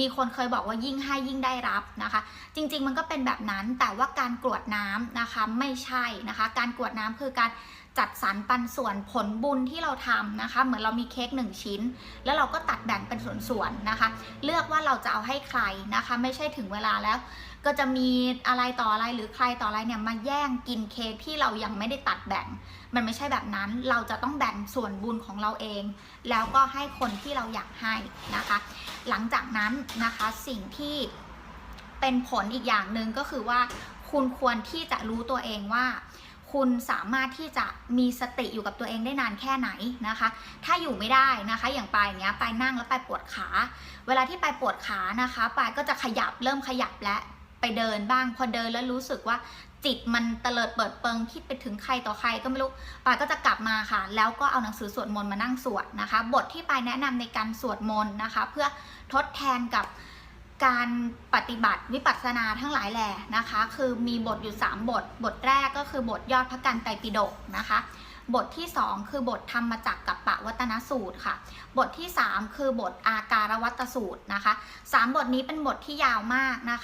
มีคนเคยบอกว่ายิ่งให้ยิ่งได้รับนะคะ จริงๆมันก็เป็นแบบนั้นแต่ว่าการกรวดน้ำนะคะไม่ใช่นะคะ การกรวดน้ำคือการจัดสรรปันส่วนผลบุญที่เราทำนะคะ เหมือนเรามีเค้กหนึ่งชิ้น แล้วเราก็ตัดแบ่งเป็นส่วนๆนะคะ เลือกว่าเราจะเอาให้ใครนะคะ ไม่ใช่ถึงเวลาแล้ว ก็จะมีอะไรต่ออะไรหรือใครต่ออะไรเนี่ยมาแย่งกินเค้กที่เรายังไม่ได้ตัดแบ่ง มันไม่ใช่แบบนั้น เราจะต้องแบ่งส่วนบุญของเราเอง แล้วก็ให้คนที่เราอยากให้นะคะ หลังจากนั้นนะคะ สิ่งที่เป็นผลอีกอย่างหนึ่งก็คือว่าคุณควรที่จะรู้ตัวเองว่า คุณสามารถที่จะมีสติอยู่กับตัวเองได้นานแค่ไหนนะคะ ถ้าอยู่ไม่ได้นะคะ อย่างปลายอย่างเงี้ยปลายนั่งแล้วปลายปวดขา เวลาที่ปลายปวดขานะคะปลายก็จะขยับเริ่มขยับและไปเดินบ้าง พอเดินแล้วรู้สึกว่า จิตมันเตลิดเปิดเปิงคิดไปถึงใครต่อใครก็ไม่รู้ปายก็จะกลับมาค่ะ แล้วก็เอาหนังสือสวดมนต์มานั่งสวดนะคะ บทที่ปายแนะนำในการสวดมนต์นะคะ เพื่อทดแทนกับการปฏิบัติวิปัสสนาทั้งหลายแหล่นะคะ คือมีบทอยู่ 3 บท บทแรกก็คือบทยอดพระกันไตรปิฎกนะคะ บทที่ 2 คือบทธรรมจักรกับปะวัตนสูตรค่ะ บทที่ 3 คือบทอาการวัตสูตรนะคะสามบทนี้เป็นบทที่ยาวมากนะคะ